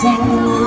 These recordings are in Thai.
down.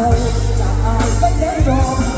จ้าจาอายไปได้ดอ